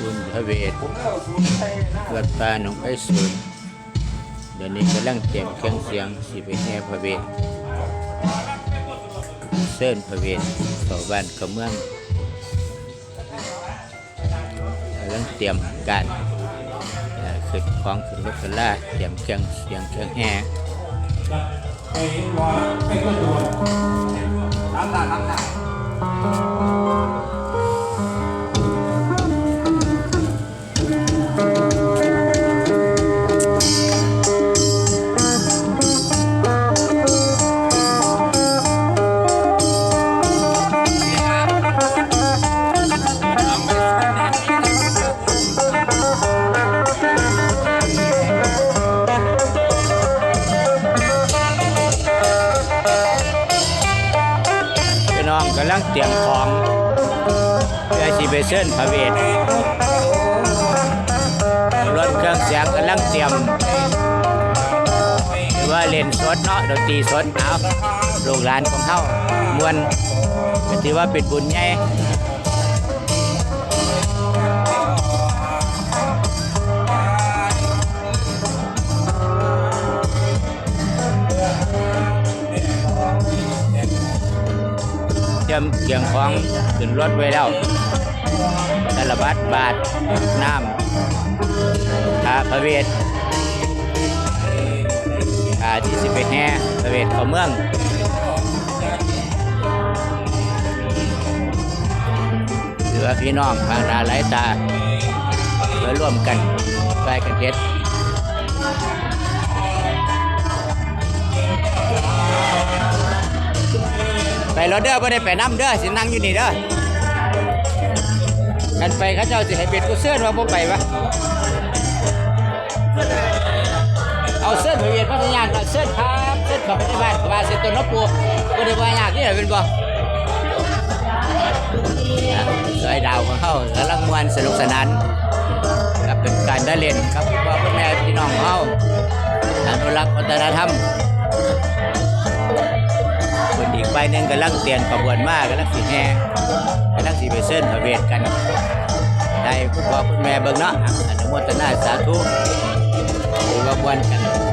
บุญพระเวทวัดป่าหนองไผ่สูนเดี๋ยวนี้กำลังเตรียมเครื่องเสียงสิไปแห่พระเวทเส้นพระเวทเข้าบ้านเข้าเมืองกำลังเตรียมการเอ่อขึ้นของขึ้นรถกระลาเตรียมเครื่องเสียงเครื่องแห่ อไปก็ตัวทำได้ทำได้พี่น้องกำลังเตรียมของเพื่อสิไปเส้นพระเวทรถเครื่องเสียงกำลังเตรียมหรือว่าเล่นสดเนาะดนตรีสดเอาลูกหลานของเขามวนก็ถือว่าเป็นบุญใหญ่ เตรียมเกียงของขึ้นรถไว้แล้วตลบัดบาทน้ำทาพระเวทอาที่สิไปแห่พระเวทข้าเมืองหรือว่าพี่น้องทางนาหลายตามาร่วมกันไปกันเฮ็ด รถเด้อบ่ได้ไปน้ำเด้อสินั่งอยู่นี่เด้อกันไปเขาเจ้าสิให้เป็นกูเสื้อว่าบ่ไปวะเอาเสื้อไปเวียนพัทยาเอาเสื้อครับเสื้อขับไปในบ้านว่าเสื้อตัวนกปูบ่ได้ว่ายากนี่แหละเป็นบ่ซอยดาวของเขากำลังมวนสนุกสนานกับเป็นการได้เล่นกับพ่อแม่พี่น้องเขาอนุรักษ์วัฒนธรรม ไปหนึ่งกำลังเตียนขบวนมากกำลังสีแห่กำลังสีไปเส้นพระเวทกันได้คุณพ่อคุณแม่เบิ่งเนาะอนุโมทนาสาธุถือว่ามวนกัน